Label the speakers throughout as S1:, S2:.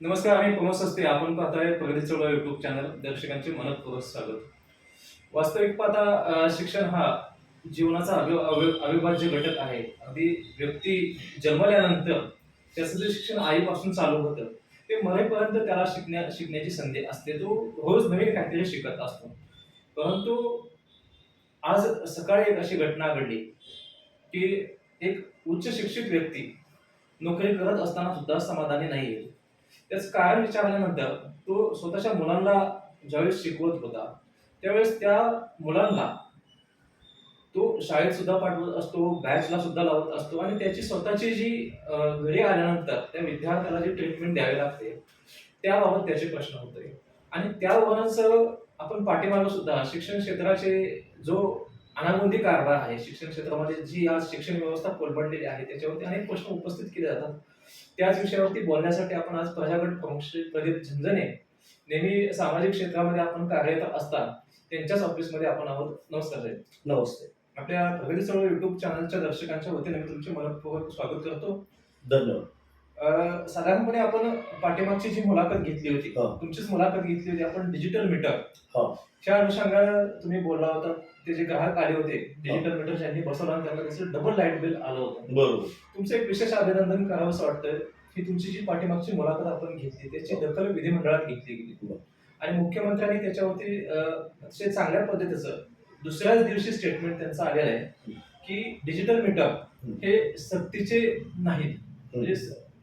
S1: नमस्कार आम्ही प्रमोद सस्ते. आपण पाहताय प्रगती चळवळ युट्यूब चॅनल दर्शकांचे मनपूर्वक स्वागत. वास्तविक पाहता शिक्षण हा जीवनाचा अवि अविभाज्य घटक आहे. अगदी व्यक्ती जन्मल्यानंतर त्याचं जे शिक्षण आईपासून चालू होतं ते मरेपर्यंत त्याला शिकण्या शिकण्याची संधी असते. तो रोज नवीन काहीतरी शिकत असतो. परंतु आज सकाळी एक अशी घटना घडली की एक उच्च शिक्षित व्यक्ती नोकरी करत असताना सुद्धा समाधानी नाही आहे त्याच कारण विचारल्यानंतर तो स्वतःच्या मुलांना ज्यावेळेस शिकवत होता त्यावेळेस त्या मुलांना तो शाळेत सुद्धा पाठवत असतो बॅचला सुद्धा लावत असतो आणि त्याची स्वतःची जी घरी आल्यानंतर त्या विद्यार्थ्याला जी ट्रीटमेंट द्यावी लागते त्याबाबत त्याचे प्रश्न होते. आणि त्यावरूनच आपण पाठीमागं सुद्धा शिक्षण क्षेत्राचे जो अनागोंदी कारभार आहे शिक्षण क्षेत्रामध्ये जी आज शिक्षण व्यवस्था कोलबडलेली आहे त्याच्यावरती अनेक प्रश्न उपस्थित केले जातात. त्याच विषयावरती बोलण्यासाठी आपण आज प्रजागट प्रमुख श्री प्रदीप झंझने नेहमी सामाजिक क्षेत्रामध्ये आपण कार्यरत असतात त्यांच्याच ऑफिसमध्ये आपण आहोत. नमस्कार साहेब
S2: नमस्ते.
S1: आपल्या प्रगती चळवळ युट्यूब चॅनलच्या दर्शकांच्या वतीने मी तुमचे मनपूर्वक स्वागत करतो.
S2: धन्यवाद.
S1: साधारणपणे आपण पाठीमागची जी मुलाखत घेतली होती
S2: हा.
S1: तुमचीच मुलाखत घेतली होती आपण डिजिटल मीटर
S2: हा.
S1: त्या अनुषंगानं तुम्ही बोलला होता ते जे ग्राहक आले होते डिजिटल मीटर ज्यांनी बसवला त्यांना त्याचं डबल लाइट बिल आलं होतं.
S2: बरोबर.
S1: तुमचं एक विशेष अभिनंदन करावं असं वाटतं की तुमची जी पाठीमागची मुलाखत आपण घेतली त्याची दखल विधिमंडळात घेतली गेली. आणि मुख्यमंत्र्यांनी त्याच्यावरती अतिशय चांगल्या पद्धतीचं दुसऱ्याच दिवशी स्टेटमेंट त्यांचं आलेलं आहे की डिजिटल मीटर हे सक्तीचे नाहीत. म्हणजे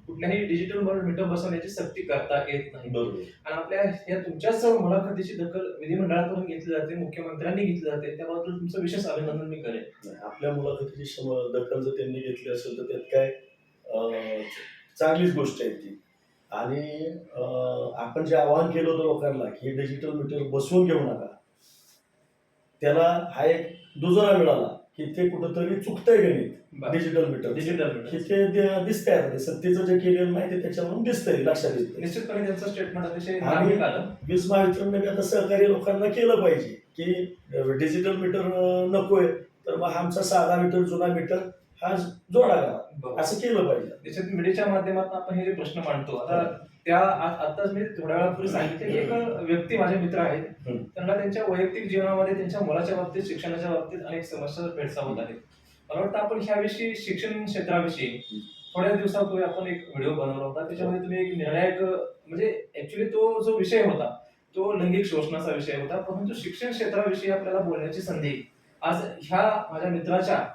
S1: कुठल्याही डिजिटल मीटर बसवण्याची सक्ती करता येत नाही. आणि आपल्या या तुमच्याच मुलाखतीची दखल विधिमंडळाकडून घेतली जाते मुख्यमंत्र्यांनी घेतली जाते. त्याबद्दल तुमचं विशेष अभिनंदन मी करेन.
S2: आपल्या मुलाखतीची दखल जर त्यांनी घेतली असेल तर त्यात काय चांगलीच गोष्ट आहे ती. आणि आपण जे आवाहन केलं होतं लोकांना की डिजिटल मीटर बसवून घेऊ नका त्याला हा एक दुजोरा मिळाला. की ते कुठंतरी चुकतंय गणित. डिजिटल मीटर
S1: डिजिटल
S2: की
S1: मीटर
S2: ते दि- दिसतंय आता. ते सक्तीचं जे केलेलं नाही ते त्याच्यावरून दिसतंय लक्षात येतं
S1: निश्चितपणे त्यांचं स्टेटमेंट अतिशय
S2: आणि-
S1: मार्मिक आलं
S2: वीज महावितरणने आता सहकारी लोकांना केलं पाहिजे की डिजिटल मीटर अं, नकोय तर मग आमचा साधा मीटर जुना मीटर हा जोडा करा
S1: बरोबर.
S2: असं केलं पाहिजे.
S1: मीडियाच्या माध्यमातून आपण हे जे प्रश्न मांडतो आता त्या आताच मी थोड्या वेळापूर्वी सांगितलं की एक व्यक्ती माझे मित्र आहेत. त्यांना त्यांच्या वैयक्तिक जीवनामध्ये त्यांच्या मुलाच्या बाबतीत शिक्षणाच्या बाबतीत अनेक समस्या भेडसावत आहेत. मला वाटतं आपण ह्याविषयी शिक्षण क्षेत्राविषयी थोड्या दिवसापूर्वी आपण एक व्हिडिओ बनवला होता. त्याच्यामध्ये तुम्ही एक निर्णायक म्हणजे ऍक्च्युली तो जो विषय होता तो लैंगिक शोषणाचा विषय होता. परंतु शिक्षण क्षेत्राविषयी आपल्याला बोलण्याची संधी आज ह्या माझ्या मित्राच्या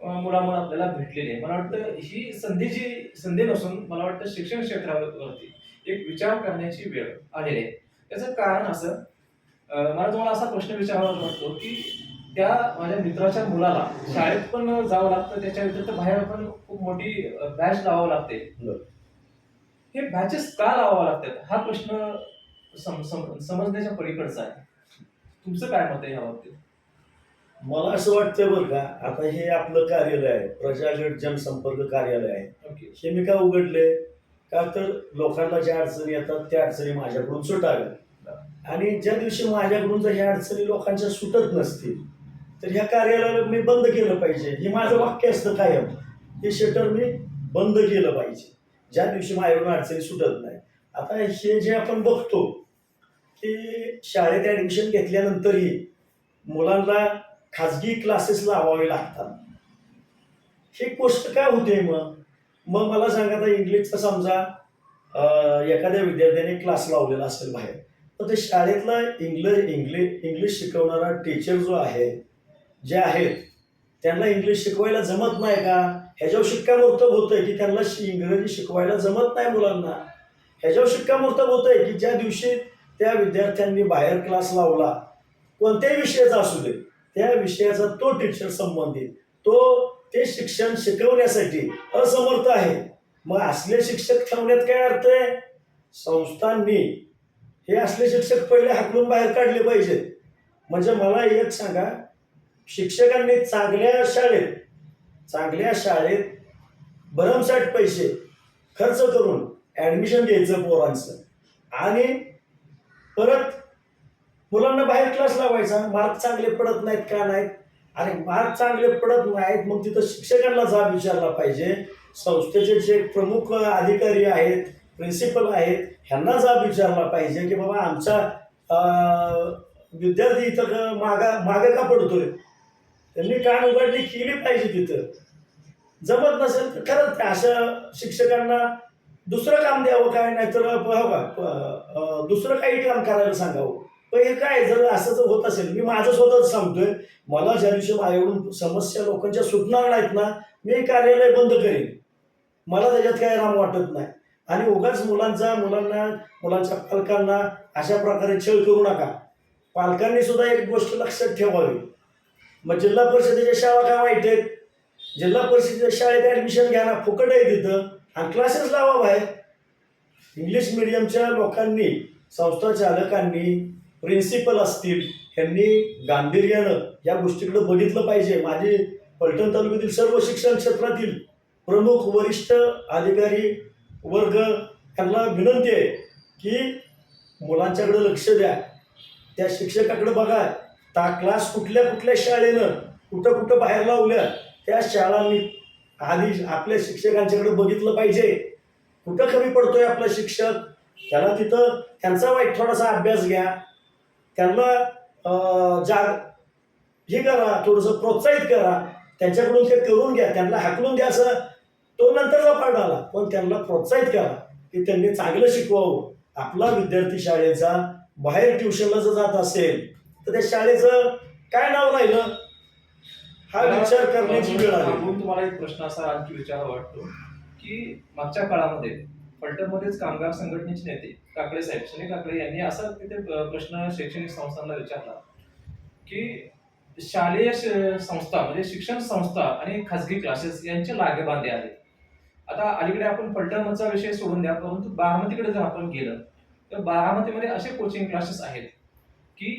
S1: मुलामुळे आपल्याला भेटलेली आहे. मला वाटतं ही संधी जी संधी नसून मला वाटतं शिक्षण क्षेत्रावरती एक विचार करण्याची वेळ आलेली आहे. त्याचं कारण असं मला तुम्हाला असा प्रश्न विचारावा वाटतो की त्या माझ्या मित्राच्या मुलाला शाळेत पण जावं लागतं त्याच्या व्यतिरिक्त बाहेर पण खूप मोठी बॅच लावावं लागते. हे बॅचेस का लावावं लागतात? हा प्रश्न सम- सम- समजण्याच्या पलीकडचा आहे. तुमचं काय मत आहे या बाबतीत?
S2: मला असं वाटतं बरं का आता हे आपलं कार्यालय आहे प्रजागट जनसंपर्क कार्यालय आहे. हे मी का उघडले का तर लोकांना ज्या अडचणी येतात त्या अडचणी माझ्याकडून सुटाव्या आणि ज्या दिवशी माझ्याकडून जर ह्या अडचणी लोकांच्या सुटत नसतील तर ह्या कार्यालयाला मी बंद केलं पाहिजे. हे माझं वाक्य असतं कायम. हे शटर मी बंद केलं पाहिजे. ज्या दिवशी माझ्याकडून अडचणी सुटत नाही. आता हे जे आपण बघतो की शाळेत ॲडमिशन घेतल्यानंतरही मुलांना खाजगी क्लासेस लावावे लागतात. ही गोष्ट काय होते मग? मग मला सांगा आता इंग्लिशचा समजा एखाद्या विद्यार्थ्याने क्लास लावलेला असेल बाहेर तर ते शाळेतला इंग्लिश इंग्लिश इंग्लिश शिकवणारा टीचर जो आहे जे आहेत त्यांना इंग्लिश शिकवायला जमत नाही का? ह्याच्यावर शिक्कामोर्तब होतंय की त्यांना इंग्रजी शिकवायला जमत नाही मुलांना. ह्याच्यावर शिक्कामोर्तब होतंय की ज्या दिवशी त्या विद्यार्थ्यांनी बाहेर क्लास लावला कोणत्याही विषयाचा असू दे त्या विषयाचा तो टीचर संबंधित तो ते शिक्षण शिकवण्यासाठी असमर्थ आहे. मग असले शिक्षक ठेवण्यात काय अर्थ आहे? संस्थांनी हे असले शिक्षक पहिले हाकलून बाहेर काढले पाहिजेत म्हणजे मला एक सांगा शिक्षकांनी चांगल्या शाळेत चांगल्या शाळेत भरमसाठ पैसे खर्च करून ॲडमिशन घ्यायचं पोरांचं. आणि परत मुलांना बाहेर क्लास लावायचा. मार्क चांगले पडत नाहीत का नाहीत? अरे मार्क चांगले पडत नाहीत. मग तिथं शिक्षकांना जाब विचारला पाहिजे. संस्थेचे जे प्रमुख अधिकारी आहेत प्रिन्सिपल आहेत ह्यांना जाब विचारला पाहिजे की बाबा आमचा विद्यार्थी इथं क- मागा मागे का पडतोय? त्यांनी कान उघडणी केली पाहिजे तिथं. जमत नसेल तर खरंच अशा शिक्षकांना दुसरं काम द्यावं काय? नाहीतर हो प- दुसरं काही काम करायला सांगावं. पण हे काय जर असं जर होत असेल मी माझं स्वतःच सांगतोय मला ज्या दिवशी माझ्याकडून समस्या लोकांच्या सुटणार नाहीत ना मी कार्यालय बंद करेन. मला त्याच्यात काय राम वाटत नाही. आणि उगाच मुलांचा मुलांना मुलांच्या पालकांना अशा प्रकारे छळ करू नका. पालकांनी सुद्धा एक गोष्ट लक्षात ठेवावी. मग जिल्हा परिषदेच्या शाळा काय वाईट आहेत? जिल्हा परिषदेच्या शाळेत ॲडमिशन घ्या ना फुकट आहे तिथं. आणि क्लासेस लावा बाहेर. इंग्लिश मिडियमच्या लोकांनी संस्था चालकांनी प्रिन्सिपल असतील ह्यांनी गांभीर्यानं या गोष्टीकडे बघितलं पाहिजे. माझे पलटण तालुक्यातील सर्व शिक्षण क्षेत्रातील प्रमुख वरिष्ठ अधिकारी वर्ग यांना विनंती आहे की मुलांच्याकडे लक्ष द्या. त्या शिक्षकाकडे बघा. ता क्लास कुठल्या कुठल्या शाळेनं कुठं कुठं बाहेर लावल्या त्या शाळांनी आधी आपल्या शिक्षकांच्याकडे बघितलं पाहिजे. कुठं कमी पडतोय आपला शिक्षक? त्याला तिथं त्यांचा वाईट थोडासा अभ्यास घ्या. त्यांना जाग हे करा थोडंसं प्रोत्साहित करा. त्यांच्याकडून ते करून घ्या त्यांना हाकलून द्या असं. तो नंतरचा पाठ आला पण त्यांना प्रोत्साहित करा की त्यांनी चांगलं शिकवावं. आपला विद्यार्थी शाळेचा बाहेर ट्युशनला जर जात असेल तर त्या शाळेचं काय नाव राहिलं? हा विचार करण्याची वेळ आली.
S1: थांबून तुम्हाला एक प्रश्न असा आणखी विचार वाटतो की मागच्या काळामध्ये फलटणमध्येच कामगार संघटनेचे नेते काकडे साहेब सुनील काकडे यांनी असा तिथे प्रश्न शैक्षणिक संस्थांना विचारला की शालेय संस्था म्हणजे शिक्षण संस्था आणि खाजगी क्लासेस यांचे लागेबांधे आहेत. आता अलीकडे आपण फलटणचा विषय सोडून द्या परंतु बारामतीकडे जर आपण गेलं तर बारामतीमध्ये असे कोचिंग क्लासेस आहेत की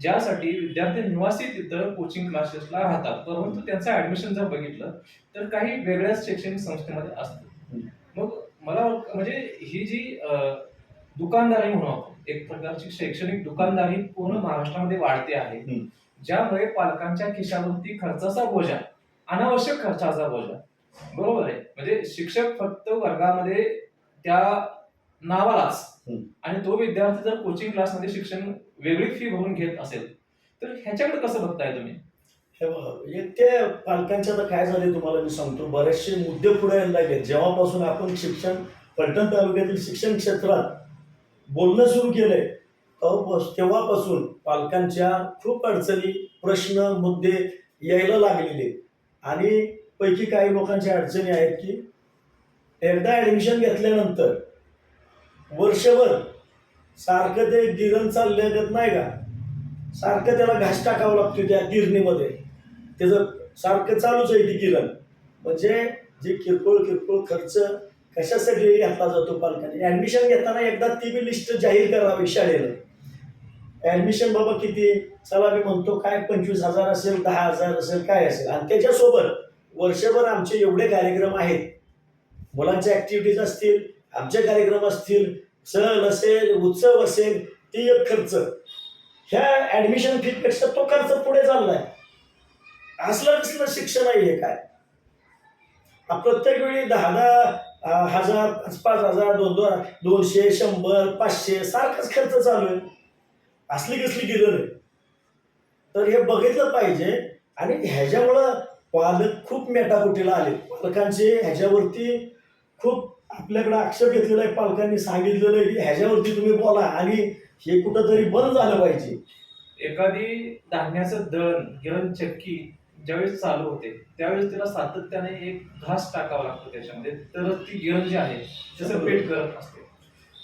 S1: ज्यासाठी विद्यार्थी निवासी तिथं कोचिंग क्लासेसला राहतात. परंतु त्यांचं ऍडमिशन जर बघितलं तर काही वेगळ्याच शैक्षणिक संस्थेमध्ये असतं. मग मला म्हणजे ही जी दुकानदारी म्हणू आपण एक प्रकारची शैक्षणिक दुकानदारी पूर्ण महाराष्ट्रामध्ये वाढते आहे. ज्यामुळे पालकांच्या खिशावरती खर्चाचा बोजा अनावश्यक खर्चाचा बोजा बरोबर आहे म्हणजे शिक्षक फक्त वर्गामध्ये त्या नावालाच. आणि तो विद्यार्थी जर कोचिंग क्लासमध्ये शिक्षण वेगळी फी भरून घेत असेल तर ह्याच्याकडे कसं बघताय तुम्ही
S2: हे बघा, ते पालकांच्या तर काय झाले तुम्हाला मी सांगतो. बरेचसे मुद्दे पुढे यायला लागले जेव्हापासून आपण शिक्षण पलटण तालुक्यातील शिक्षण क्षेत्रात बोलणं सुरू केलंय तेव्हापासून पालकांच्या खूप अडचणी प्रश्न मुद्दे यायला लागलेले आणि पैकी काही लोकांच्या अडचणी आहेत की एकदा ॲडमिशन घेतल्यानंतर वर्षभर सारखं ते गिरण चालल्यागत नाही का? सारखं त्याला घास टाकावं लागतो त्या गिरणीमध्ये त्याचं सारखं चालूच आहे ती किरण म्हणजे जे किरकोळ किरकोळ खर्च कशासाठी घातला जातो पालकांनी? ॲडमिशन घेताना एकदा ती बी लिस्ट जाहीर करावी शाळेला ॲडमिशन बाबा किती? चला मी म्हणतो काय पंचवीस हजार असेल दहा हजार असेल काय असेल? आणि त्याच्यासोबत वर्षभर आमचे एवढे कार्यक्रम आहेत. मुलांच्या ॲक्टिव्हिटीज असतील आमचे कार्यक्रम असतील सण असेल उत्सव असेल ती एक खर्च. ह्या ॲडमिशन फीपेक्षा तो खर्च पुढे चाललाय. असलं कसलं शिक्षण आहे काय? प्रत्येक वेळी दहा दहा हजार पाच हजार दोन दोन दोनशे शंभर पाचशे सारखाच खर्च चालू आहे. असली कसली गिरण आहे. तर हे बघितलं पाहिजे आणि ह्याच्यामुळं पालक खूप मेटाकुटीला आले. पालकांचे ह्याच्यावरती खूप आपल्याकडे आक्षेप घेतलेला आहे. पालकांनी सांगितलेलं आहे की ह्याच्यावरती तुम्ही बोला आणि हे कुठंतरी बंद झालं पाहिजे.
S1: एखादी धान्याचं दळण गिरण चक्की ज्यावेळेस चालू होते त्यावेळेस तिला सातत्याने एक घास टाकावा लागतो त्याच्यामध्ये. तरच ती गिरण जी आहे तसं पेट करत असते.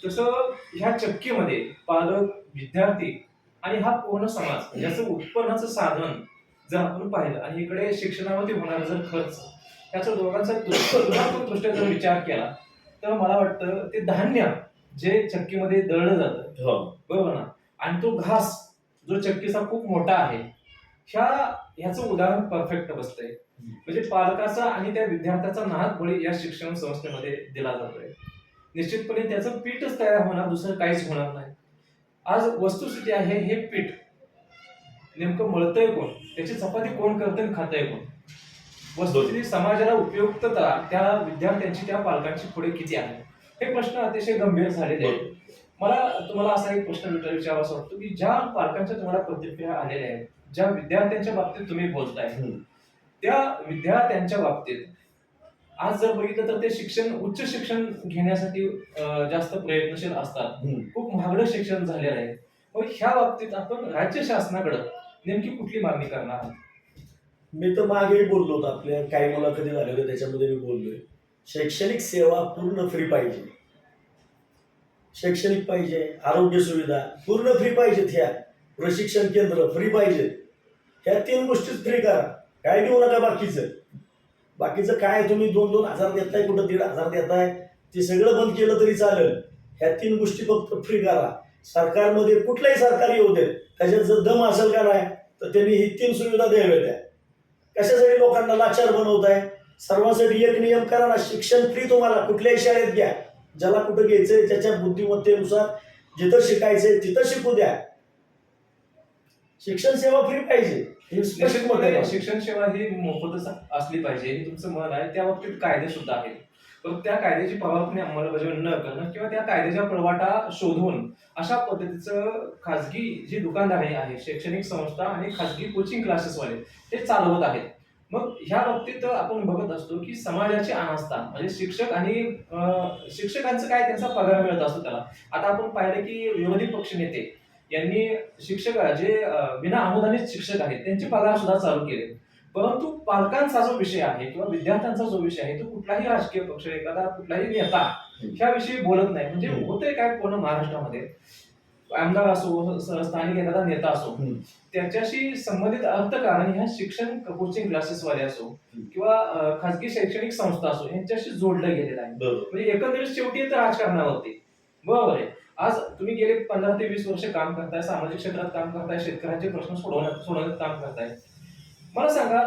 S1: तसं ह्या चक्कीमध्ये पालक विद्यार्थी आणि हा पूर्ण समाज याचं उत्पन्नाचं साधन जर आपण पाहिलं आणि इकडे शिक्षणामध्ये होणारा जर खर्च याचा दोघांचा दृष्ट्या जर विचार केला तर मला वाटतं ते धान्य जे चक्कीमध्ये दळलं जातं बरोबर ना? आणि तो घास जो चक्कीचा खूप मोठा आहे ह्या ह्याचं उदाहरण परफेक्ट बसतंय म्हणजे पालकाचा आणि त्या विद्यार्थ्याचा नाहक बळी या शिक्षण संस्थेमध्ये दिला जातोय. निश्चितपणे त्याचं पीठच तयार होणार दुसरं काहीच होणार नाही. आज वस्तुस्थिती आहे हे पीठ. नेमकं मळतंय कोण? त्याची चपाती कोण करतंय खातंय कोण? वस्तुस्थिती समाजाला उपयुक्तता त्या विद्यार्थ्यांची त्या पालकांची पुढे किती आहे? हे प्रश्न अतिशय गंभीर झालेले आहेत. मला तुम्हाला असा एक प्रश्न विचारावा असं वाटतो की ज्या पालकांच्या तुम्हाला प्रतिक्रिया आलेल्या आहेत ज्या विद्यार्थ्यांच्या बाबतीत तुम्ही बोलताय. त्या विद्यार्थ्यांच्या बाबतीत आज जर बघितलं तर ते शिक्षण उच्च शिक्षण घेण्यासाठी जास्त प्रयत्नशील असतात. खूप महागडं शिक्षण झालेलं आहे मग ह्या बाबतीत आपण राज्य शासनाकडे नेमकी कुठली मागणी करणार आहात?
S2: मी तर मागेही बोललो होतो आपल्या काही मुलाखती झाल्या होत्या त्याच्यामध्ये मी बोललोय शैक्षणिक सेवा पूर्ण फ्री पाहिजे शैक्षणिक पाहिजे आरोग्य सुविधा पूर्ण फ्री पाहिजेत ह्या प्रशिक्षण केंद्र फ्री पाहिजे ह्या तीन गोष्टीच फ्री करा. काय देऊ नका बाकीचं. बाकीचं काय तुम्ही दोन दोन हजार देताय कुठं दीड हजार देताय? ते सगळं बंद केलं तरी चालेल. ह्या तीन गोष्टी फक्त फ्री करा. सरकारमध्ये कुठलंही सरकार येऊ देत. त्याच्यात जर दम असेल का नाही तर त्यांनी ही तीन सुविधा द्याव्या द्या कशासाठी लोकांना लाचार बनवताय? सर्वांसाठी एक नियम करा ना शिक्षण फ्री तुम्हाला. कुठल्याही शाळेत घ्या. ज्याला कुठं घ्यायचंय त्याच्या बुद्धिमत्तेनुसार जिथं शिकायचंय तिथं शिकू द्या. शिक्षण सेवा फ्री पाहिजे. हे स्पष्ट मत आहे
S1: निश्चितपणे
S2: माझं.
S1: शिक्षण सेवा ही मोफतच असली पाहिजे हे तुमचं मत आहे. त्या बाबतीत कायदे सुद्धा आहेत. पण त्या कायद्याची प्रभावपणे अंमलबजावणी न करणं किंवा त्या कायद्याच्या प्रवाटा शोधून अशा पद्धतीचं खाजगी जी दुकानदारी आहे शैक्षणिक संस्था आणि खाजगी कोचिंग क्लासेसवाले ते चालवत आहेत. मग ह्या बाबतीत आपण बघत असतो की समाजाची अनास्था म्हणजे शिक्षक आणि अं, शिक्षकांचं काय त्यांचा पगार मिळत असतो त्याला. आता आपण पाहिलं की विरोधी पक्ष नेते यांनी शिक्षक जे विना अनुदानित शिक्षक आहेत त्यांचे पगार सुद्धा चालू केले परंतु पालकांचा जो विषय आहे किंवा विद्यार्थ्यांचा जो विषय आहे तो कुठलाही राजकीय पक्ष एखादा कुठलाही नेता ह्याविषयी बोलत नाही. म्हणजे. होतंय काय पूर्ण महाराष्ट्रामध्ये? आमदार असो स्थानिक एखादा नेता असो. त्याच्याशी संबंधित अर्थकारण ह्या शिक्षण कोचिंग क्लासेसवाले असो
S2: हम्म.
S1: किंवा अं, खाजगी शैक्षणिक संस्था असो यांच्याशी जोडलं गेलेलं आहे. म्हणजे एकंदरीत शेवटी येतं राजकारणावरती. बरोबर आहे. आज तुम्ही गेले पंधरा ते वीस वर्ष काम करताय सामाजिक क्षेत्रात काम करताय शेतकऱ्यांचे प्रश्न सोडवण्यात सोडवण्यात काम करताय. मला सांगा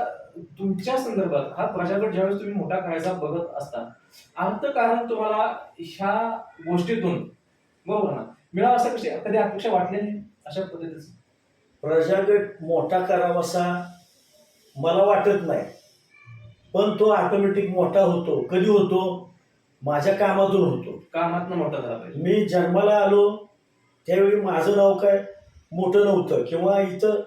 S1: तुमच्या संदर्भात हा प्रजागट ज्यावेळेस तुम्ही मोठा करायचा बघत असता अर्थकारण तुम्हाला ह्या गोष्टीतून बरोबर ना? मिळावं असं कशी कधी अपेक्षा वाटली नाही अशा पद्धतीचं?
S2: प्रजागट मोठा करावासा मला वाटत नाही. पण तो ऑटोमॅटिक मोठा होतो. कधी होतो? माझ्या कामातून होतो.
S1: कामात मोठा झाला पाहिजे.
S2: मी जन्माला आलो त्यावेळी माझं नाव काय मोठं नव्हतं. किंवा इथं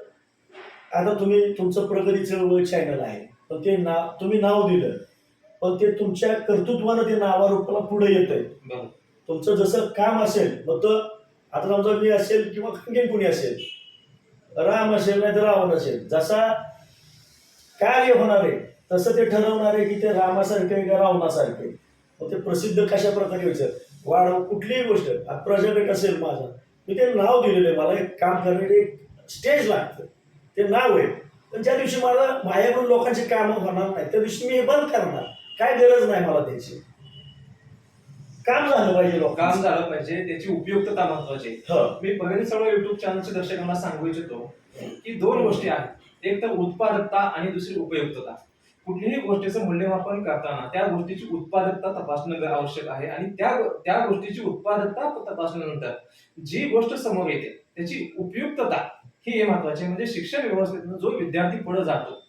S2: आता तुम्ही तुमचं प्रगती चळवळ चॅनल आहे. पण ते नाव तुम्ही नाव दिलं. पण ते तुमच्या कर्तृत्वानं ते नावारूपाला पुढे येत आहे तुमचं जसं काम असेल मग तर आता समजा मी असेल किंवा आणखीन कुणी असेल राम असेल नाही तर रावण असेल जसा कार्य होणार आहे तसं ते ठरवणार आहे की ते रामासारखे का रावणासारखे मग ते प्रसिद्ध कशा प्रकारे व्हायचं? वाढ कुठलीही गोष्ट. प्रजागट असेल माझा. मी ते नाव दिलेलं आहे. मला एक काम करण्यासाठी एक स्टेज लागतं. ते नाव आहे. पण ज्या दिवशी मला माझ्याकडून लोकांची कामं होणार नाही त्या दिवशी मी हे बंद करणार. काय गरज नाही मला त्याची. काम झालं पाहिजे
S1: काम
S2: लोकांचं
S1: झालं पाहिजे. त्याची उपयुक्तता महत्वाची.
S2: हं.
S1: मी प्रगती चळवळ युट्यूब चॅनलच्या दर्शकांना सांगू इच्छितो की दोन गोष्टी आहेत. एक तर उत्पादकता आणि दुसरी उपयुक्तता. कुठल्याही गोष्टीचं मूल्यमापन करताना त्या गोष्टीची उत्पादकता तपासणं आवश्यक आहे आणि त्या त्या गोष्टीची उत्पादकता तपासल्यानंतर जी गोष्ट समोर येते त्याची उपयुक्तता ही हे महत्वाची म्हणजे शिक्षण व्यवस्थेतून जो विद्यार्थी पुढे जातो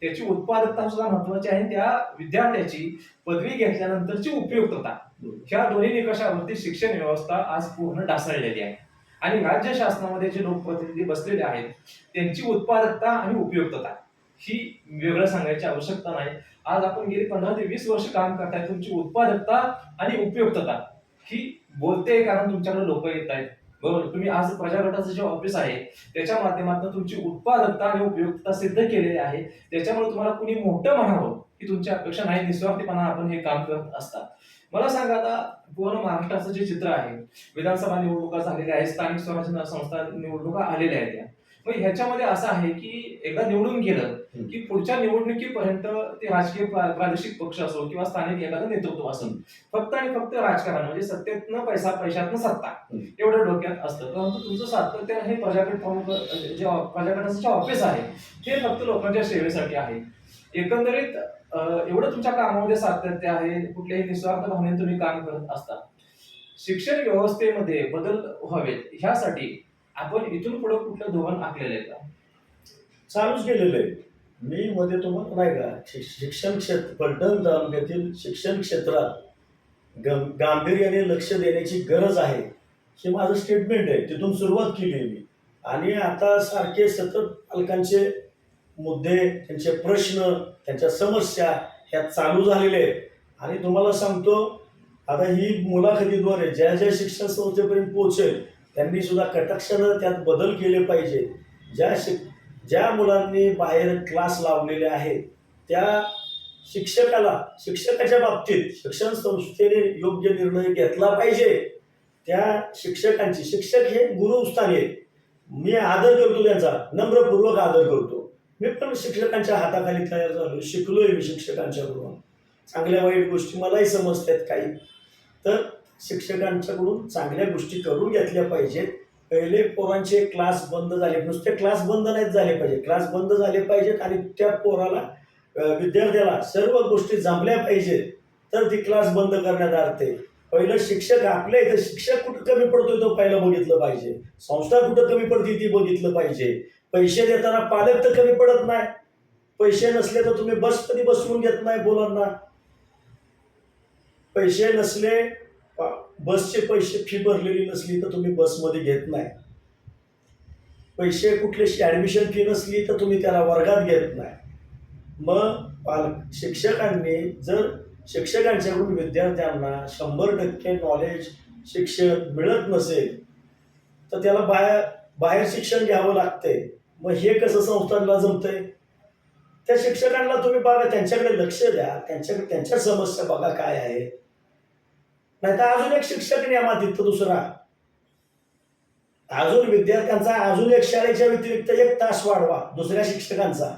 S1: त्याची उत्पादकता सुद्धा महत्वाची आहे त्या विद्यार्थ्याची पदवी घेतल्यानंतरची उपयुक्तता. ह्या दोन्ही निकषावरती शिक्षण व्यवस्था आज पूर्ण ढासळलेली आहे. आणि राज्य शासनामध्ये जे लोकप्रतिनिधी बसलेले आहेत त्यांची उत्पादकता आणि उपयुक्तता. ही वेगळं सांगायची आवश्यकता नाही. आज आपण गेली पंधरा ते वीस वर्ष काम करताय तुमची उत्पादकता आणि उपयुक्तता ही बोलते कारण तुमच्याकडे लोक येत आहेत. बरोबर? तुम्ही आज प्रजागटाचं जे ऑफिस आहे त्याच्या माध्यमातून तुमची उत्पादकता आणि उपयुक्तता सिद्ध केलेली आहे. त्याच्यामुळे तुम्हाला कुणी मोठं म्हणावं ही तुमची अपेक्षा नाही. निस्वार्थीपणा आपण हे काम करत असता मला सांगा आता पूर्ण महाराष्ट्राचं जे चित्र आहे विधानसभा निवडणुका झालेल्या आहेत स्थानिक स्वराज्य संस्था निवडणुका आलेल्या आहेत मग ह्याच्यामध्ये असं आहे की एकदा निवडून गेलं की पुढच्या निवडणुकीपर्यंत ते राजकीय प्रा- प्रादेशिक पक्ष असो किंवा स्थानिक एखादं नेतृत्व असो फक्त आणि फक्त राजकारण म्हणजे सत्तेतनं पैसा पैशातनं सत्ता. एवढं डोक्यात असतं. परंतु तुमचं सातत्य हे प्रजागट प्रमुख जे जे ऑफिस आहे ते फक्त लोकांच्या सेवेसाठी आहे. एकंदरीत एवढं तुमच्या कामामध्ये सातत्य आहे कुठल्याही निस्वार्थ भावनेने तुम्ही काम करत असता. शिक्षण व्यवस्थेमध्ये बदल व्हावेत ह्यासाठी आपण इथून पुढे कुठलं धोरण आखलेलं आहे का?
S2: चालूच केलेलं आहे. मी मध्ये तुम्हाला नाही का शि- शिक्षण क्षेत्र पलटण तालुक्यातील शिक्षण क्षेत्रात गं गांभीर्याने लक्ष देण्याची गरज आहे हे माझं स्टेटमेंट आहे. तिथून सुरुवात केली आहे मी. आणि आता सारखे सतत पालकांचे मुद्दे त्यांचे प्रश्न त्यांच्या समस्या ह्या चालू झालेल्या आहेत. आणि तुम्हाला सांगतो आता ही मुलाखतीद्वारे ज्या ज्या शिक्षण संस्थेपर्यंत पोहोचेल त्यांनी सुद्धा कटाक्षानं त्यात बदल केले पाहिजे ज्या शिक ज्या मुलांनी बाहेर क्लास लावलेले आहेत त्या शिक्षकाला शिक्षकाच्या बाबतीत शिक्षण संस्थेने योग्य निर्णय घेतला पाहिजे. त्या शिक्षकांची शिक्षक हे गुरुस्थान आहेत. मी आदर करतो त्यांचा नम्रपूर्वक आदर करतो. मी पण शिक्षकांच्या हाताखाली तयार झालो शिकलोय मी शिक्षकांच्याकडून चांगल्या वाईट गोष्टी मलाही समजतात काही. तर शिक्षकांच्याकडून चांगल्या गोष्टी करून घेतल्या पाहिजेत. पहिले पोरांचे क्लास बंद झाले. नुसते क्लास बंद नाहीत झाले पाहिजे. क्लास बंद झाले पाहिजेत आणि त्या पोराला विद्यार्थ्याला सर्व गोष्टी जमल्या पाहिजेत तर ती क्लास बंद करण्यात अर्थ आहे पहिलं शिक्षक आपल्या इथं शिक्षक कुठं कमी पडतोय तो पहिलं बघितलं पाहिजे. संस्था कुठं कमी पडते ती बघितलं पाहिजे. पैसे देताना पालक तर कमी पडत नाही. पैसे नसले तर तुम्ही बस कधी बसवून घेत नाही बोलांना पैसे नसले बसचे पैसे फी भरलेली नसली तर तुम्ही बसमध्ये घेत नाही. पैसे कुठल्याशी ॲडमिशन फी नसली तर तुम्ही त्याला वर्गात घेत नाही. मग पाल शिक्षकांनी जर शिक्षकांच्याकडून विद्यार्थ्यांना शंभर टक्के नॉलेज शिक्षण मिळत नसेल तर त्याला बाहेर बाहेर शिक्षण घ्यावं लागतंय. मग हे कसं संस्थांना जमतंय? त्या शिक्षकांना तुम्ही बघा त्यांच्याकडे लक्ष द्या. त्यांच्याकडे त्यांच्या समस्या बघा काय आहेत नाही तर अजून एक शिक्षक न्यामा तिथं दुसरा. अजून विद्यार्थ्यांचा अजून एक शाळेच्या व्यतिरिक्त एक तास वाढवा दुसऱ्या शिक्षकांचा.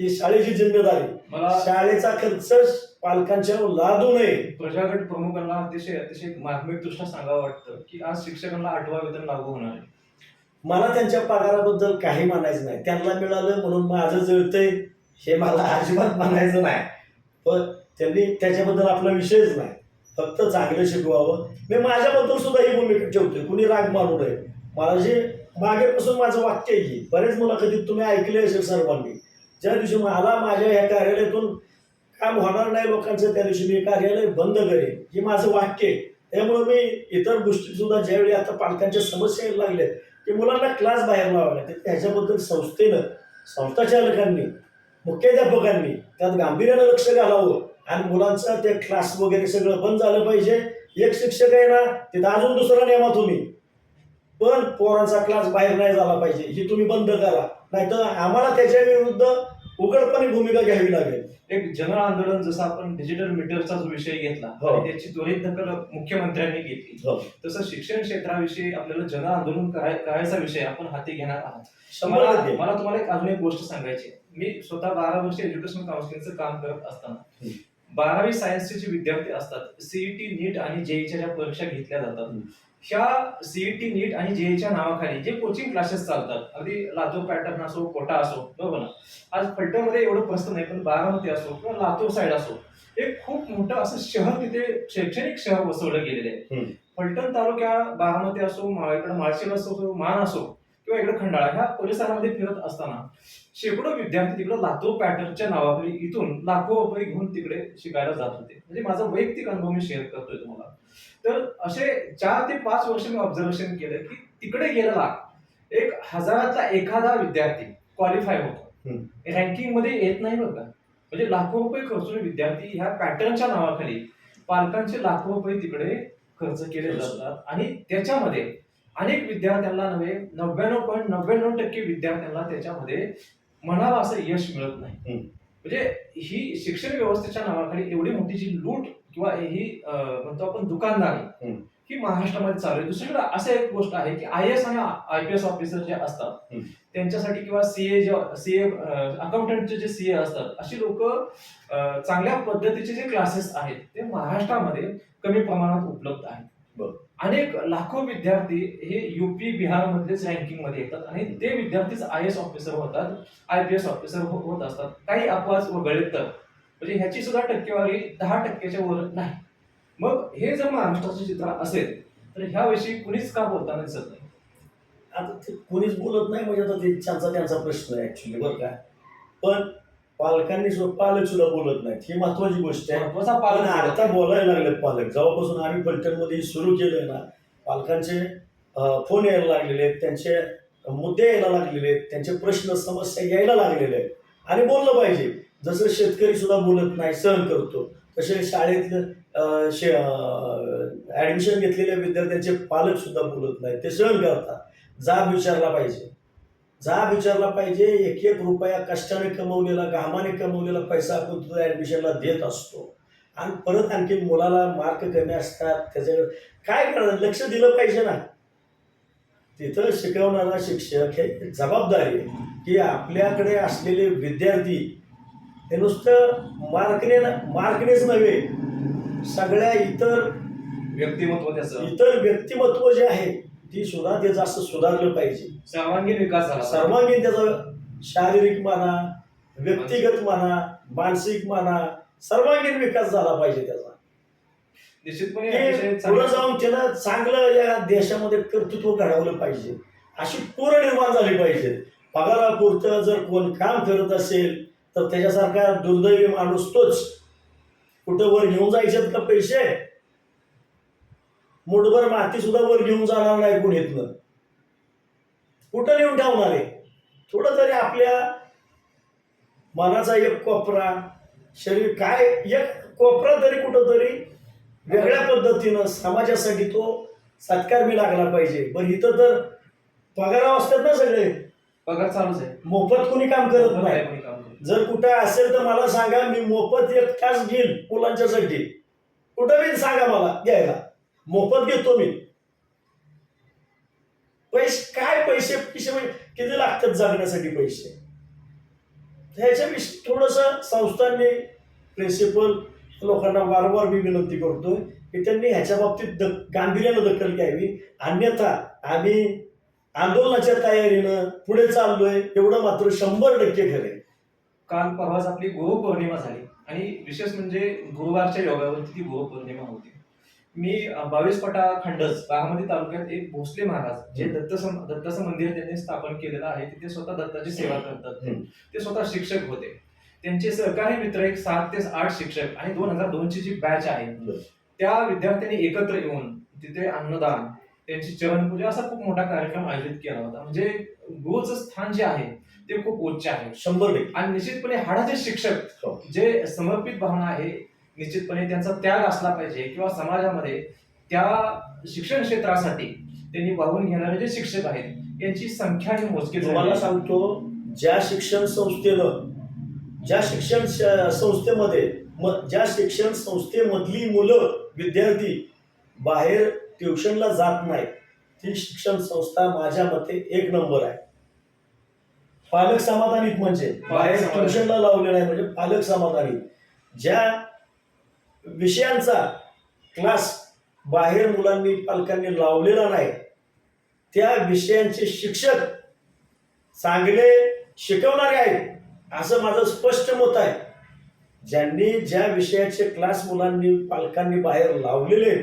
S2: ही शाळेची जिम्मेदारी.
S1: मला
S2: शाळेचा खर्च पालकांच्यावर लादू नये.
S1: प्रजागट प्रमुखांना अतिशय अतिशय मार्मिक दृष्ट्या सांगावं वाटतं की आज शिक्षकांना आठवा वेतन लागू होणार आहे.
S2: मला त्यांच्या पगाराबद्दल काही म्हणायचं नाही. त्यांना मिळालं म्हणून माझं जळतंय हे मला अजिबात म्हणायचं नाही. पण त्यांनी त्याच्याबद्दल आपला विषयच नाही. फक्त चांगलं शिकवावं. मी माझ्याबद्दल सुद्धा ही भूमिका ठेवतोय. कुणी राग मानू नये. माझे मागेपासून माझं वाक्य आहे की बरेच मुलाखतीत तुम्ही ऐकले असेल सर्वांनी. ज्या दिवशी मला माझ्या ह्या कार्यालयातून काम होणार नाही लोकांचं त्या दिवशी मी कार्यालय बंद करेन. हे माझं वाक्य आहे. त्यामुळे मी इतर गोष्टी सुद्धा ज्यावेळी आता पालकांच्या समस्या यायला लागल्या की मुलांना क्लास बाहेर लावा लागते त्याच्याबद्दल संस्थेनं संस्थाचालकांनी मुख्याध्यापकांनी त्यात गांभीर्यानं लक्ष घालावं. आणि मुलांचं ते क्लास वगैरे सगळं बंद झालं पाहिजे एक शिक्षक आहे ना तिथं अजून दुसरा नेमा तुम्ही पण पोरांचा क्लास बाहेर नाही झाला पाहिजे ही तुम्ही बंद करा नाहीतर आम्हाला त्याच्या विरुद्ध उघडपणे भूमिका घ्यावी लागेल
S1: एक जन आंदोलन जसं आपण डिजिटल मीटरचा जो विषय घेतला
S2: हो.
S1: आणि त्याची त्वरित दखल मुख्यमंत्र्यांनी घेतली
S2: हो.
S1: तसं शिक्षण क्षेत्राविषयी आपल्याला जन आंदोलन कराय- करायचा विषय आपण हाती घेणार आहोत मला तुम्हाला एक अजून एक गोष्ट सांगायची. मी स्वतः बारा वर्ष एज्युकेशन काउन्सिलिंगचं काम करत. असताना बारावी सायन्सचे जे विद्यार्थी असतात सीईटी नीट आणि जेईच्या ज्या परीक्षा घेतल्या जातात. ह्या सीईटी नीट आणि जेईच्या नावाखाली जे कोचिंग क्लासेस चालतात अगदी लातूर पॅटर्न असो कोटा असो बरोबर ना आज फलटणमध्ये एवढं प्रश्न नाही पण बारामती असो किंवा लातूर साईड असो एक खूप मोठं असं शहर तिथे शैक्षणिक शहर बसवलं गेलेलं आहे. फलटण तालुक्या बारामती असो मा- इकडं माळशिरस असो मान असो किंवा इकडे खंडाळा ह्या परिसरामध्ये फिरत असताना शेकडो विद्यार्थी तिकडे लातूर पॅटर्नच्या नावाखाली इथून लाखो रुपये घेऊन तिकडे शिकायला जात होते म्हणजे माझा वैयक्तिक अनुभव मी शेअर करतोय तुम्हाला तर असे चार ते पाच वर्ष मी ऑब्झर्वेशन केलं की तिकडे गेलेला एक हजारातला एखादा विद्यार्थी क्वालिफाय होतो. रँकिंगमध्ये येत नाही बघा म्हणजे लाखो रुपये खर्चून विद्यार्थी ह्या पॅटर्नच्या नावाखाली पालकांचे लाखो रुपये तिकडे खर्च केले. जातात आणि त्याच्यामध्ये अनेक विद्यार्थ्यांना नव्हे नव्याण्णव पॉईंट नव्याण्णव टक्के विद्यार्थ्यांना त्याच्यामध्ये म्हणावं असं यश मिळत नाही. म्हणजे ही शिक्षण व्यवस्थेच्या नावाखाली एवढी मोठी जी लूट किंवा ही म्हणतो आपण दुकानदारी. ही महाराष्ट्रामध्ये चालू आहे दुसरीकडे असं एक गोष्ट आहे की आय एस आणि आय पी एस ऑफिसर जे असतात. त्यांच्यासाठी किंवा सीए जे सीए अकाउंटंटचे जे सीए असतात अशी लोक चांगल्या पद्धतीचे जे क्लासेस आहेत ते महाराष्ट्रामध्ये कमी प्रमाणात उपलब्ध आहेत
S2: बरं.
S1: अनेक लाखो विद्यार्थी हे युपी बिहार मधलेच रँकिंगमध्ये येतात आणि ते विद्यार्थीच आय एस ऑफिसर होतात आय पी एस ऑफिसर होत असतात. काही अपवाद वगळले तर म्हणजे ह्याची सुद्धा टक्केवारी दहा टक्क्याच्या वर नाही. मग हे जर महाराष्ट्राचं चित्र असेल तर ह्याविषयी कुणीच का बोलताना दिसत नाही?
S2: आता ते कोणीच बोलत नाही म्हणजे आता ते त्यांचा त्यांचा प्रश्न आहे ऍक्च्युली बरं का. पण पालकांनी पालक सुद्धा बोलत नाहीत. ही महत्वाची गोष्ट आहे.
S1: महत्त्वाचा
S2: पण
S1: पालन
S2: आता बोलायला लागले पालक. जेव्हापासून आम्ही फलटणमध्ये सुरू केलंय ना पालकांचे अं, फोन यायला लागलेले आहेत त्यांचे मुद्दे यायला लागलेले आहेत त्यांचे प्रश्न समस्या यायला लागलेले आहेत. आणि बोललं पाहिजे. जसं शेतकरी सुद्धा बोलत नाही सहन करतो. तसे शाळेतलं ॲडमिशन घेतलेल्या विद्यार्थ्यांचे पालक सुद्धा बोलत नाहीत. ते सहन करतात. जाब विचारला पाहिजे. जाब विचारला पाहिजे एक एक रुपया कष्टाने कमवलेला घामाने कमवलेला पैसा आपण तुझ्या ॲडमिशनला देत असतो. आणि परत आणखी मुलाला मार्क कमी असतात त्याच्याकडे काय करणार? लक्ष दिलं पाहिजे ना. तिथं शिकवणारा शिक्षक हे जबाबदारी की आपल्याकडे असलेले विद्यार्थी हे नुसतं मार्कने मार्कनेच नव्हे सगळ्या इतर
S1: व्यक्तिमत्व त्याचं.
S2: इतर व्यक्तिमत्व जे आहे ती सुद्धा ते जास्त सुधारलं पाहिजे.
S1: सर्वांगीण विकास झाला
S2: सर्वांगीण त्याचा शारीरिक म्हणा व्यक्तिगत म्हणा मानसिक म्हणा सर्वांगीण विकास झाला पाहिजे त्याचा.
S1: निश्चितपणे
S2: पुढे
S1: चांगलं-
S2: जाऊन त्याला चांगलं या देशामध्ये कर्तृत्व घडवलं पाहिजे. अशी पोरं निर्माण झाली पाहिजे. पगारापुरतं जर कोण काम करत असेल तर त्याच्यासारखा दुर्दैवी माणूस तोच. कुठं वर घेऊन जायचे का पैसे? मुठभर माती सुद्धा वर घेऊन जाणार नाही कोण इथनं कुठं नेऊन ठेवणार आहे? थोडं तरी आपल्या मनाचा एक कोपरा शरीर काय एक कोपरा तरी कुठं तरी वेगळ्या पद्धतीनं समाजासाठी तो सत्कार मी लागला पाहिजे. पण इथं तर पगारा असतात ना सगळे.
S1: पगार चालूच आहे.
S2: मोफत कोणी काम करत नाही. जर कुठं असेल तर मला सांगा मी मोफत एक तास घेईल मुलांच्यासाठी. कुठं बी सांगा मला घ्यायला. मोफत घेतो मी. पैसे काय पैसे? पैसे म्हणजे किती लागतात जगण्यासाठी पैसे? ह्याच्याविषयी थोडस संस्थांनी प्रिन्सिपल लोकांना वारंवार मी विनंती करतोय की त्यांनी ह्याच्या बाबतीत द गांभीर्यानं दखल घ्यावी. अन्यथा आम्ही आंदोलनाच्या तयारीनं पुढे चाललोय एवढं मात्र शंभर टक्के ठरेल
S1: काल परवाच आपली गुरुपौर्णिमा झाली. आणि विशेष म्हणजे गुरुवारच्या योगावरती ती गुरुपौर्णिमा होती. मी बावीस पटा खंडस बारामती तालुक्यात एक भोसले महाराज जे दत्त दत्ताचं मंदिर त्यांनी स्थापन केलेलं आहे तिथे स्वतः दत्ताची सेवा करतात ते. स्वतः शिक्षक होते त्यांचे सहकारी मित्र एक सात ते आठ शिक्षक आणि दोन हजार दोनची जी बॅच आहे. त्या विद्यार्थ्यांनी एकत्र येऊन तिथे अन्नदान त्यांची चरणपूजा असा खूप मोठा कार्यक्रम आयोजित केला होता म्हणजे गुरुचं स्थान जे आहे ते खूप उच्च आहे
S2: शंभर
S1: आणि निश्चितपणे हाडाचे शिक्षक
S2: हो.
S1: जे समर्पित भावना आहे निश्चितपणे त्यांचा त्याग असला पाहिजे किंवा समाजामध्ये त्या शिक्षण क्षेत्रासाठी त्यांनी वाहून घेणारे जे शिक्षक आहेत यांची संख्या ही मोजकी
S2: तुम्हाला सांगतो ज्या शिक्षण संस्थेनं ज्या शिक्षण संस्थेमध्ये ज्या शिक्षण संस्थेमधली मुलं विद्यार्थी बाहेर ट्युशनला जात नाहीत ती शिक्षण संस्था माझ्या मते एक नंबर आहे. पालक समाधानीत म्हणजे? बाहेर. ट्युशनला लावले नाही म्हणजे पालक समाधानी. ज्या विषयांचा क्लास बाहेर मुलांनी पालकांनी लावलेला नाही. त्या विषयांचे शिक्षक चांगले शिकवणारे आहेत असं माझं स्पष्ट मत आहे. ज्यांनी ज्या विषयाचे क्लास मुलांनी पालकांनी बाहेर लावलेले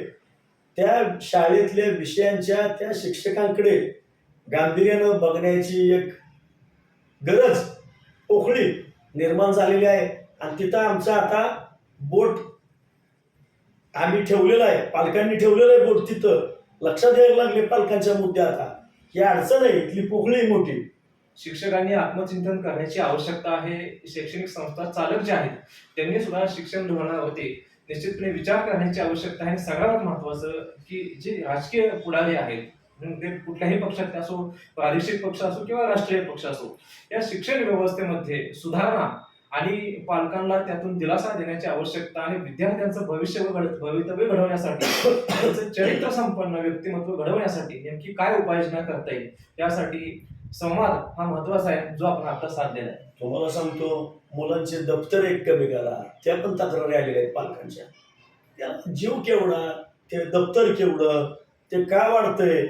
S2: त्या शाळेतल्या विषयांच्या त्या शिक्षकांकडे गांभीर्यानं बघण्याची एक गरज पोकळी निर्माण झालेली आहे. आणि तिथं आमचा आता बोट आम्ही ठेवलेलं आहे. पालकांनी ठेवलेलं आहे बोट तिथं. लक्षात यायला लागले पालकांच्या मुद्दे आता. ही अडचण आहे. इथली पोकळी मोठी.
S1: शिक्षकांनी आत्मचिंतन करण्याची आवश्यकता आहे. शैक्षणिक संस्था चालक जे आहेत त्यांनी सुद्धा शिक्षण धोरणावरती निश्चितपणे विचार करण्याची आवश्यकता आहे. सगळ्यात महत्वाचं की जे राजकीय पुढारी आहेत ते कुठल्याही पक्षात असो प्रादेशिक पक्ष असो किंवा राष्ट्रीय पक्ष असो या शिक्षण व्यवस्थेमध्ये सुधारणा आणि पालकांना त्यातून दिलासा देण्याची आवश्यकता आणि विद्यार्थ्यांचं भविष्य भवितव्य घडवण्यासाठी त्यांचं चरित्र संपन्न व्यक्तिमत्व घडवण्यासाठी नेमकी काय उपाययोजना करता येईल? यासाठी संवाद हा महत्त्वाचा आहे जो आपण आता साधलेला आहे.
S2: तुम्हाला सांगतो मुलांचे दप्तर एक कमी करा त्या पण तक्रारी आलेल्या आहेत पालकांच्या. त्याला जीव केवढा ते दप्तर केवढं ते का वाढतंय?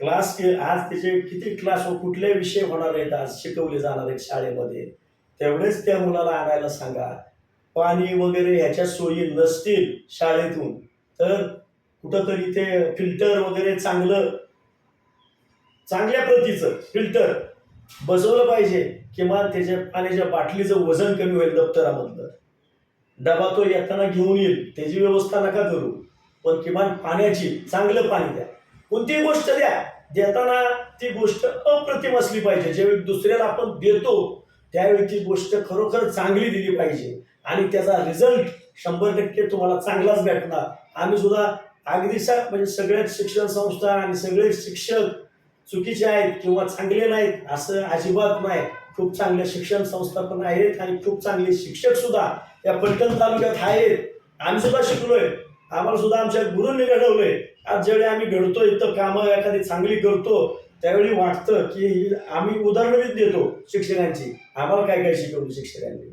S2: क्लास के आज त्याचे किती क्लास व कुठले विषय होणार आहेत? आज शिकवले जाणार आहेत शाळेमध्ये. तेवढेच त्या मुलाला आणायला सांगा. पाणी वगैरे ह्याच्या सोयी नसतील शाळेतून. तर कुठंतरी ते फिल्टर वगैरे चांगलं चांगल्या प्रतीचं फिल्टर बसवलं पाहिजे. किमान त्याच्या पाण्याच्या बाटलीचं वजन कमी होईल दप्तरामधलं. डबा तो येताना घेऊन येईल. त्याची व्यवस्था नका करू. पण किमान पाण्याची चांगलं पाणी द्या. कोणतीही गोष्ट द्या. देताना ती गोष्ट अप्रतिम असली पाहिजे. ज्यावेळी दुसऱ्याला आपण देतो त्यावेळी ती गोष्ट खरोखर चांगली दिली पाहिजे. आणि त्याचा रिझल्ट शंभर टक्के तुम्हाला चांगलाच भेटणार. आम्ही सुद्धा अगदीसा म्हणजे सगळ्याच शिक्षण संस्था आणि सगळे शिक्षक चुकीचे आहेत किंवा चांगले नाहीत असं अजिबात नाही. खूप चांगल्या शिक्षण संस्था पण आहेत आणि खूप चांगले शिक्षक सुद्धा या पलटण तालुक्यात आहेत. आम्ही सुद्धा शिकलोय. आम्हाला सुद्धा आमच्या गुरूंनी घडवलंय. आज ज्यावेळी आम्ही घडतो इथं कामं एखादी चांगली करतो त्यावेळी वाटतं की आम्ही उदाहरणं देतो शिक्षकांची. आम्हाला काय काय शिकवलं शिक्षकांनी?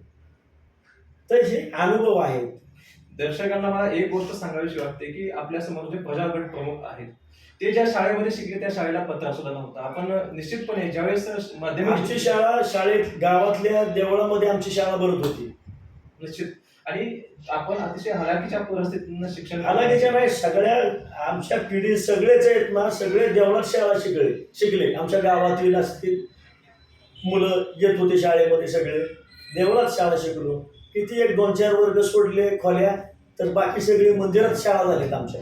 S2: तर हे अनुभव आहेत.
S1: दर्शकांना मला एक गोष्ट सांगावीशी वाटते की आपल्यासमोर जे प्रजागट प्रमुख आहेत ते ज्या शाळेमध्ये शिकले त्या शाळेला पत्रा सुद्धा नव्हता. आपण निश्चितपणे ज्यावेळेस माध्यमिक
S2: आमची शाळा शाळेत गावातल्या देवळामध्ये आमची शाळा भरत होती.
S1: निश्चित. आणि आपण अतिशय हलाखीच्या परिस्थितीनं शिक्षण
S2: हालाकीच्या नाही सगळ्या आमच्या पिढी सगळेच आहेत ना सगळे देवळात शाळा शिकले शिकले. आमच्या गावातील असतील मुलं येत होते शाळेमध्ये सगळे. देवळात शाळा शिकलो. किती एक दोन चार वर्ग सोडले खोल्या तर बाकी सगळे मंदिरात शाळा झाल्यात आमच्या.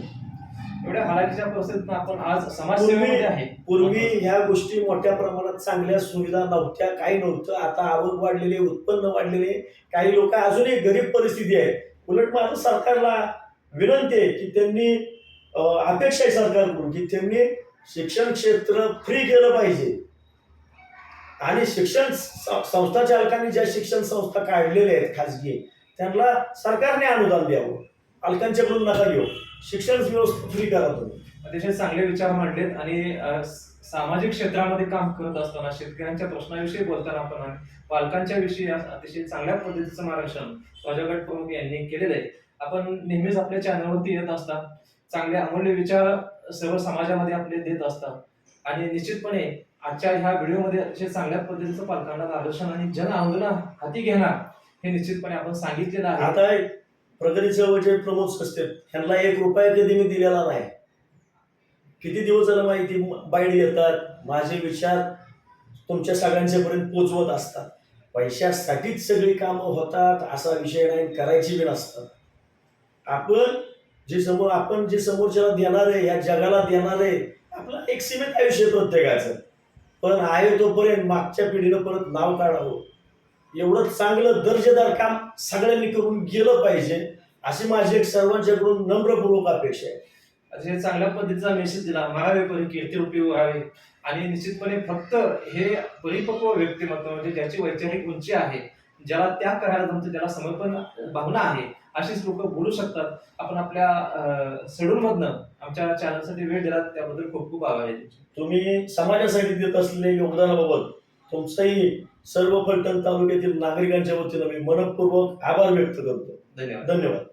S1: एवढ्या हलाखीच्या परिस्थितीनं आपण आज समाजसेवेमध्ये आहे.
S2: पूर्वी ह्या गोष्टी मोठ्या प्रमाणात चांगल्या सुविधा नव्हत्या काही नव्हतं. आता आवक वाढलेली उत्पन्न वाढलेले. काही लोक अजूनही गरीब परिस्थिती आहे उलट माझं सरकारला विनंती आहे की त्यांनी अपेक्षा आहे सरकारकडून की त्यांनी शिक्षण क्षेत्र फ्री केलं पाहिजे. आणि शिक्षण संस्था चालकांनी ज्या शिक्षण संस्था काढलेल्या आहेत खाजगी त्यांना सरकारने अनुदान द्यावं. पालकांच्याकडून नका घेऊ. शिक्षण व्यवस्था फ्री करा तुम्ही.
S1: अतिशय चांगले विचार मांडलेत आणि अ, स- सामाजिक क्षेत्रामध्ये काम करत असताना शेतकऱ्यांच्या प्रश्नाविषयी बोलताना आपण आणि पालकांच्या विषयी अतिशय चांगल्या पद्धतीचं मार्गदर्शन प्रजागट प्रमुख यांनी केलेलं आहे. आपण नेहमीच आपल्या चॅनलवरती येत असतात चांगले अमूल्य विचार सर्व समाजामध्ये आपले देत असतात आणि निश्चितपणे आजच्या ह्या व्हिडिओमध्ये अतिशय चांगल्या पद्धतीचं पालकांना मार्गदर्शन आणि जन आंदोलन हाती घेणार हे निश्चितपणे आपण सांगितलेलं आहे.
S2: आता प्रगती चळवळीचे प्रमोद असते ह्यांना एक रुपया कधी मी दिलेला नाही. किती दिवस झालं माहिती? बाईट येतात. माझे विचार तुमच्या सगळ्यांच्यापर्यंत पोचवत असतात. पैशासाठीच सगळी कामं होतात असा विषय नाही करायची बी नसतात आपण जे समोर आपण जे समोरच्याला देणार आहे या जगाला देणार आहे आपलं एक सीमित आयुष्य प्रत्येकाचं. पण आहे तोपर्यंत मागच्या पिढीनं परत नाव काढावं. एवढं चांगलं दर्जेदार काम सगळ्यांनी करून गेलं पाहिजे अशी माझी एक सर्वांच्याकडून नम्रपूर्वक अपेक्षा आहे.
S1: अतिशय चांगल्या पद्धतीचा मेसेज दिला. मागावे परी कीर्तिरूपी व्हावे. आणि निश्चितपणे फक्त हे परिपक्व व्यक्तिमत्व म्हणजे ज्याची वैचारिक उंची आहे ज्याला त्याग करायला जमतं ज्याला समर्पण भावना आहे अशीच लोक बोलू शकतात. आपण आपल्या शेड्यूल मधनं आमच्या चॅनलसाठी वेळ दिला त्याबद्दल खूप खूप आभार आहे.
S2: तुम्ही समाजासाठी देत असलेल्या योगदानाबाबत तुमचाही सर्व फलटण तालुक्यातील नागरिकांच्या वतीनं मी मनपूर्वक आभार व्यक्त करतो.
S1: धन्यवाद.
S2: धन्यवाद.